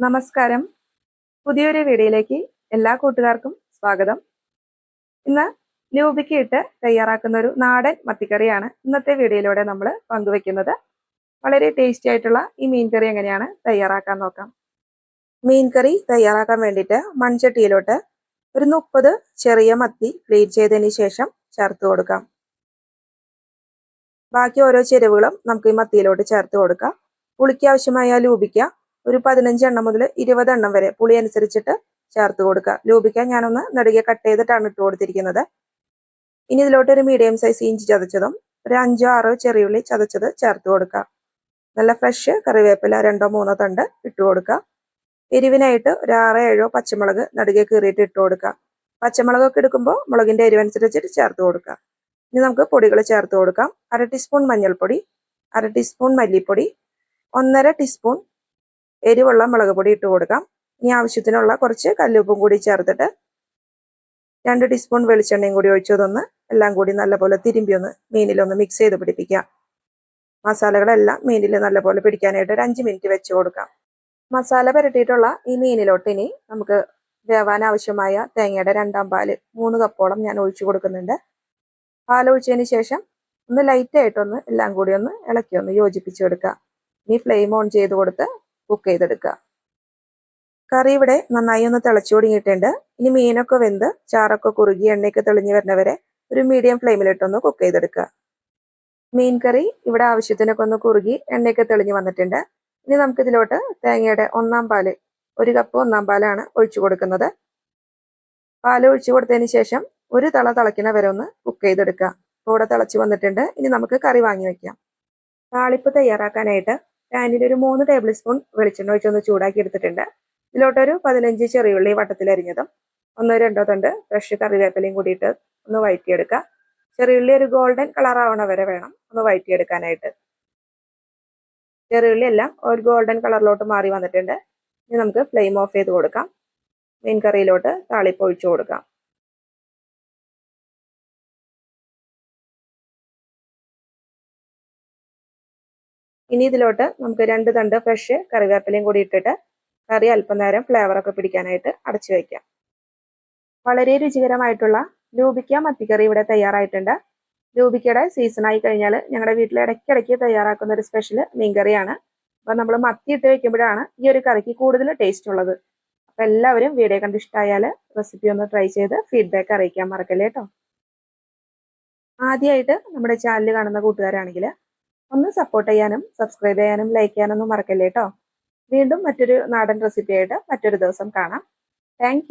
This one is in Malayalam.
നമസ്കാരം. പുതിയൊരു വീഡിയോയിലേക്ക് എല്ലാ കൂട്ടുകാർക്കും സ്വാഗതം. ഇന്ന് ലൂബിക്ക് ഇട്ട് തയ്യാറാക്കുന്ന ഒരു നാടൻ മത്തിക്കറിയാണ് ഇന്നത്തെ വീഡിയോയിലൂടെ നമ്മൾ പങ്കുവെക്കുന്നത്. വളരെ ടേസ്റ്റി ആയിട്ടുള്ള ഈ മീൻ കറി എങ്ങനെയാണ് തയ്യാറാക്കാൻ നോക്കാം. മീൻ കറി തയ്യാറാക്കാൻ വേണ്ടിയിട്ട് മൺചട്ടിയിലോട്ട് ഒരു മുപ്പത് ചെറിയ മത്തി ക്ലീൻ ചെയ്തതിന് ശേഷം ചേർത്ത് കൊടുക്കാം. ബാക്കി ഓരോ ചേരുവകളും നമുക്ക് ഈ മത്തിയിലോട്ട് ചേർത്ത് കൊടുക്കാം. പുളിക്ക് ആവശ്യമായ ഒരു പതിനഞ്ച് എണ്ണം മുതൽ ഇരുപത് എണ്ണം വരെ പുളി അനുസരിച്ചിട്ട് ചേർത്ത് കൊടുക്കുക. ലൂപിക്കാൻ ഞാനൊന്ന് നെടുകെ കട്ട് ചെയ്തിട്ടാണ് ഇട്ട് കൊടുത്തിരിക്കുന്നത്. ഇനി ഇതിലോട്ട് ഒരു മീഡിയം സൈസ് ഇഞ്ചി ചതച്ചതും ഒരു അഞ്ചോ ആറോ ചെറിയുള്ളി ചതച്ചത് ചേർത്ത് കൊടുക്കുക. നല്ല ഫ്രഷ് കറിവേപ്പില രണ്ടോ മൂന്നോ തണ്ട് ഇട്ട് കൊടുക്കുക. എരിവിനായിട്ട് ഒരു ആറോ ഏഴോ പച്ചമുളക് നടുകെ കീറിയിട്ട് ഇട്ട് കൊടുക്കുക. പച്ചമുളകൊക്കെ എടുക്കുമ്പോൾ മുളകിന്റെ എരിവനുസരിച്ചിട്ട് ചേർത്ത് കൊടുക്കുക. ഇനി നമുക്ക് പൊടികൾ ചേർത്ത് കൊടുക്കാം. അര ടീസ്പൂൺ മഞ്ഞൾപ്പൊടി അര ടീസ്പൂൺ മല്ലിപ്പൊടി ഒന്നര ടീസ്പൂൺ എരിവുള്ള മുളക് പൊടി ഇട്ട് കൊടുക്കാം. ഇനി ആവശ്യത്തിനുള്ള കുറച്ച് കല്ലുപ്പും കൂടി ചേർത്തിട്ട് രണ്ട് ടീസ്പൂൺ വെളിച്ചെണ്ണയും കൂടി ഒഴിച്ചതൊന്ന് എല്ലാം കൂടി നല്ലപോലെ തിരുമ്പി ഒന്ന് മീനിലൊന്ന് മിക്സ് ചെയ്ത് പിടിപ്പിക്കാം. മസാലകളെല്ലാം മീനിൽ നല്ലപോലെ പിടിക്കാനായിട്ട് ഒരു അഞ്ച് മിനിറ്റ് വെച്ച് കൊടുക്കാം. മസാല പുരട്ടിയിട്ടുള്ള ഈ മീനിലോട്ട് ഇനി നമുക്ക് വേവാൻ ആവശ്യമായ തേങ്ങയുടെ രണ്ടാം പാൽ മൂന്ന് കപ്പോളം ഞാൻ ഒഴിച്ചു കൊടുക്കുന്നുണ്ട്. പാൽ ഒഴിച്ചതിന് ശേഷം ഒന്ന് ലൈറ്റായിട്ടൊന്ന് എല്ലാം കൂടി ഒന്ന് ഇളക്കി ഒന്ന് യോജിപ്പിച്ചെടുക്കുക ഇനി ഫ്ലെയിം ഓൺ ചെയ്ത് കൊടുത്ത് കുക്ക് ചെയ്തെടുക്കുക. കറി ഇവിടെ നന്നായി ഒന്ന് തിളച്ചു തുടങ്ങിയിട്ടുണ്ട് ഇനി മീനൊക്കെ വെന്ത് ചാറൊക്കെ കുറുകി എണ്ണയൊക്കെ തെളിഞ്ഞു വരുന്നവരെ ഒരു മീഡിയം ഫ്ലെയിമിലിട്ടൊന്ന് കുക്ക് ചെയ്തെടുക്കുക. മീൻ കറി ഇവിടെ ആവശ്യത്തിനൊക്കെ ഒന്ന് കുറുകി എണ്ണയൊക്കെ തെളിഞ്ഞു വന്നിട്ടുണ്ട്. ഇനി നമുക്ക് ഇതിലോട്ട് തേങ്ങയുടെ ഒന്നാം പാൽ ഒരു കപ്പ് ഒന്നാം പാലാണ് ഒഴിച്ചു കൊടുക്കുന്നത്. പാൽ ഒഴിച്ചു കൊടുത്തതിന് ശേഷം ഒരു തള തിളയ്ക്കണ വരെ ഒന്ന് കുക്ക് ചെയ്തെടുക്കുക. കൂടെ തിളച്ച് വന്നിട്ടുണ്ട്. ഇനി നമുക്ക് കറി വാങ്ങി വെക്കാം. താളിപ്പ് തയ്യാറാക്കാനായിട്ട് പാനിൽ ഒരു മൂന്ന് ടേബിൾ സ്പൂൺ വെളിച്ചെണ്ണ ഒഴിച്ചൊന്ന് ചൂടാക്കി എടുത്തിട്ടുണ്ട്. ഇതിലോട്ടൊരു പതിനഞ്ച് ചെറിയുള്ളി വട്ടത്തിലരിഞ്ഞതും ഒന്നോ രണ്ടോ തണ്ട് ഫ്രഷ് കറിവേപ്പിലയും കൂടിയിട്ട് ഒന്ന് വഴറ്റിയെടുക്കുക ചെറിയുള്ളി ഒരു ഗോൾഡൻ കളർ ആവണ വരെ വേണം ഒന്ന് വഴറ്റിയെടുക്കാനായിട്ട് ചെറിയുള്ളി എല്ലാം ഒരു ഗോൾഡൻ കളറിലോട്ട് മാറി വന്നിട്ടുണ്ട്. ഇനി നമുക്ക് ഫ്ലെയിം ഓഫ് ചെയ്ത് കൊടുക്കാം. മീൻ കറിയിലോട്ട് താളിപ്പ് ഒഴിച്ചു കൊടുക്കാം. ഇനി ഇതിലോട്ട് നമുക്ക് രണ്ട് തണ്ട് ഫ്രഷ് കറിവേപ്പിലയും കൂടി ഇട്ടിട്ട് കറി അല്പം നേരം ഫ്ലേവറൊക്കെ പിടിക്കാനായിട്ട് അടച്ചു വയ്ക്കാം വളരെ രുചികരമായിട്ടുള്ള ലൂബിക്ക മത്തിക്കറി ഇവിടെ തയ്യാറായിട്ടുണ്ട്. ലൂബിക്കയുടെ സീസൺ ആയി കഴിഞ്ഞാൽ ഞങ്ങളുടെ വീട്ടിൽ ഇടയ്ക്കിടയ്ക്ക് തയ്യാറാക്കുന്ന ഒരു സ്പെഷ്യൽ മീൻകറിയാണ്. അപ്പം നമ്മൾ മത്തി ഇട്ട് വെക്കുമ്പോഴാണ് ഈ ഒരു കറിക്ക് കൂടുതൽ ടേസ്റ്റ് ഉള്ളത്. അപ്പം എല്ലാവരും വീഡിയോ കണ്ട് ഇഷ്ടമായാൽ റെസിപ്പി ഒന്ന് ട്രൈ ചെയ്ത് ഫീഡ്ബാക്ക് അറിയിക്കാൻ മറക്കല്ലേ കേട്ടോ ആദ്യമായിട്ട് നമ്മുടെ ചാനൽ കാണുന്ന കൂട്ടുകാരാണെങ്കിൽ ഒന്ന് സപ്പോർട്ട് ചെയ്യാനും സബ്സ്ക്രൈബ് ചെയ്യാനും ലൈക്ക് ചെയ്യാനൊന്നും മറക്കല്ലേ കേട്ടോ വീണ്ടും മറ്റൊരു നാടൻ റെസിപ്പിയായിട്ട് മറ്റൊരു ദിവസം കാണാം. താങ്ക്